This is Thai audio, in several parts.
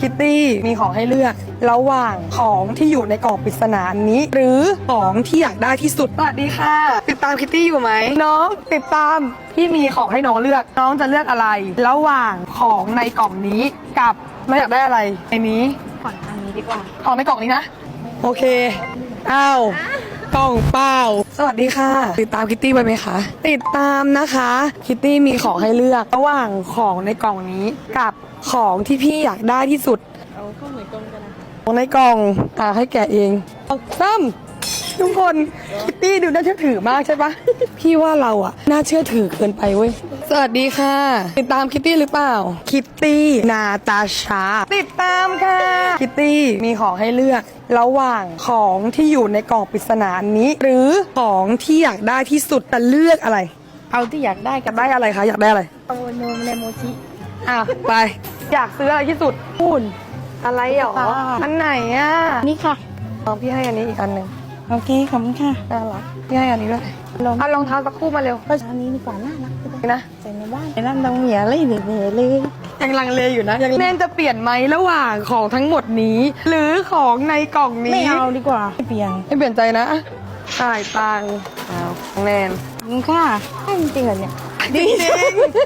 คิตตี้มีของให้เลือก ระหว่างของที่อยู่ในกล่องปริศนานี้ หรือของที่อยากได้ที่สุดสวัสดีค่ะ ติดตามคิตตี้อยู่ไหมน้องติดตามพี่มีของให้น้องเลือก น้องจะเลือกอะไร ระหว่างของในกล่องนี้กับไม่อยากได้อะไรในนี้ ขอนอันนี้ดีกว่าของในกล่องนี้นะ โอเคอ้าว กล่องเปล่า สวัสดีค่ะ ติดตามคิตตี้ไปไหมคะ ติดตามนะคะ คิตตี้มีของให้เลือกระหว่างของในกล่องนี้กับของที่พี่อยากได้ที่สุด เอาเข้าเหมือนกลมกันนะของในกล่องอ่าให้แกะเองเอาซ้ำ ทุกคนคิตตี้ดูน่าเชื่อถือมากใช่ปะพี่ว่าเราอะน่าเชื่อถือเกินไปเว้ย สวัสดีค่ะ ติดตามคิตตี้หรือเปล่า คิตตี้นาตาชา ติดตามค่ะ คิตตี้มีของให้เลือกระหว่างของที่อยู่ในกล่องปริศนานี้ หรือของที่อยากได้ที่สุดแต่เลือกอะไร เอาที่อยากได้อกัยาบกได้อะไรคะอยากได้อะไรโอโนมเลโมจิอะไป อยากซื้ออะไรที่สุดพูนอะไรหรอค่ะอันไหนอะนี่ค่ะลองพี่ให้อันนี้อีกอันหนึ่ง โอเคขอบคุณค่ะน่ารักพี่ให้อันนี้ด้วยลองเอารองเท้าสักคู่มาเร็วก็อันนี้ดีกว่าน่ารักนี่นะใส่ในบ้านไอ้นั่นต้องเหมียเลยเหนื่อยเลยยังลังเลอยู่นะยังแน่นจะเปลี่ยนไหมระหว่างของทั้งหมดนี้ หรือของในกล่องนี้ไม่เอาดีกว่าไม่เปลี่ยนไม่เปลี่ยนใจนะจ่ายตังค์เอาของแนนขอบคุณค่ะให้จริงๆเหรอเนี่ยจริง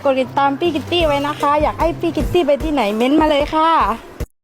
กดติดตามพี่กิตตี้ไว้นะคะ อยากให้พี่กิตตี้ไปที่ไหนเม้นต์มาเลยค่ะๆ